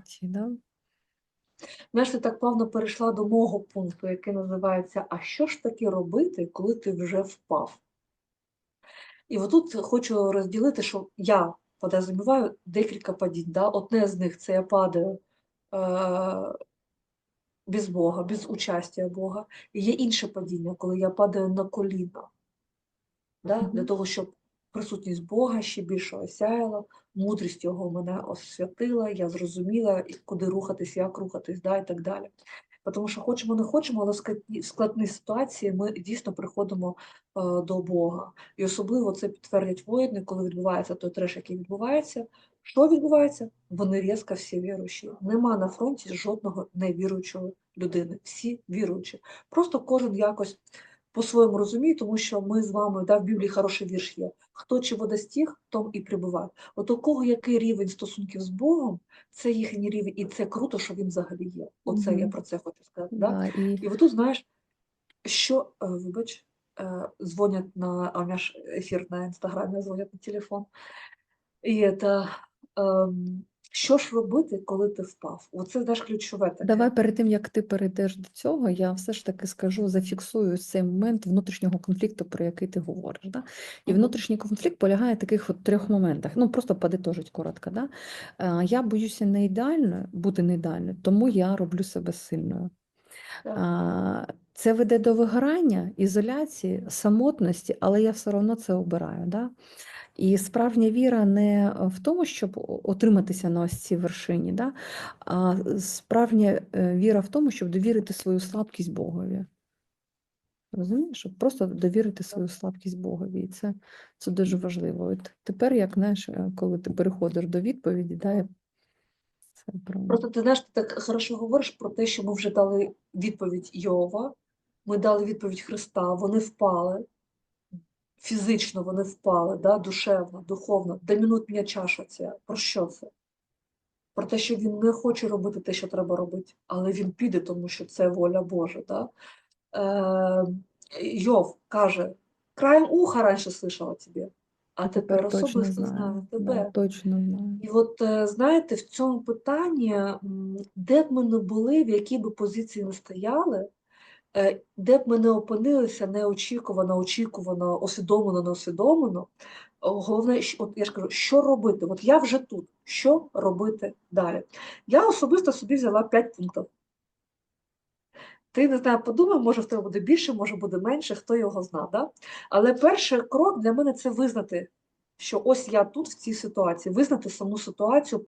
житті. Да? Знаєш, ти так плавно перейшла до мого пункту, який називається А що ж таки робити, коли ти вже впав? І отут хочу розділити, що я подразуміваю декілька падінь. Да? Одне з них це я падаю е- без Бога, без участя Бога. І є інше падіння, коли я падаю на коліна. Да? Для того, щоб присутність Бога ще більше осяяла, мудрість Його мене освятила, я зрозуміла, куди рухатись, як рухатись, да, і так далі. Тому що хочемо, не хочемо, але в складні- ситуації ми дійсно приходимо е, до Бога. І особливо це підтвердять воїни, коли відбувається той треш, який відбувається. Що відбувається? Вони різко всі віруючі. Нема на фронті жодного невіруючої людини. Всі віруючі. Просто кожен якось по-своєму розуміє, тому що ми з вами, да, в Біблії хороший вірш є. Хто чого достиг, том і прибуває. От у кого який рівень стосунків з Богом, це їхній рівень, і це круто, що він взагалі є. Оце я про це хочу сказати. Да? Да, і І отут, знаєш, що, е, вибач, е, дзвонять на, а у мене ж ефір на інстаграмі, дзвонять на телефон. І це, ем, що ж робити, коли ти впав? Оце, знаєш, ключове таке. Давай перед тим, як ти перейдеш до цього, я все ж таки скажу, зафіксую цей момент внутрішнього конфлікту, про який ти говориш. Да? І внутрішній конфлікт полягає в таких от трьох моментах. Ну, просто подитожить коротко. Да? Е, Я боюся не ідеальною, бути не ідеальною, тому я роблю себе сильною. Так. Це веде до вигорання, ізоляції, самотності, але я все одно це обираю. Да? І справжня віра не в тому, щоб отриматися на ось цій вершині, да? а справжня е, віра в тому, щоб довірити свою слабкість Богові. Розумієш? Щоб просто довірити свою слабкість Богові. І це, це дуже важливо. От тепер, як знаєш, е, коли ти переходиш до відповіді, да, це про Просто ти знаєш, ти так хорошо говориш про те, що ми вже дали відповідь Йова, ми дали відповідь Христа, вони впали, фізично вони впали, да, душевно, духовно. Домінутня чаша ця. Про що це? Про те, що він не хоче робити те, що треба робити, але він піде, тому що це воля Божа. Да? Е, Йов каже, краєм уха раніше слышала тебе, а тепер особисто знаю знаю. тебе. Да, точно знаю. І от е, знаєте, в цьому питанні, де б ми не були, в якій би позиції не стояли, де б ми не опинилися неочікувано, очікувано, усвідомлено, неусвідомлено, головне, от я ж кажу, що робити? От я вже тут, що робити далі? Я особисто собі взяла 5 пунктів. Ти не знаю, подумай, може в тебе буде більше, може буде менше, хто його зна. Да? Але перший крок для мене це визнати, що ось я тут в цій ситуації, визнати саму ситуацію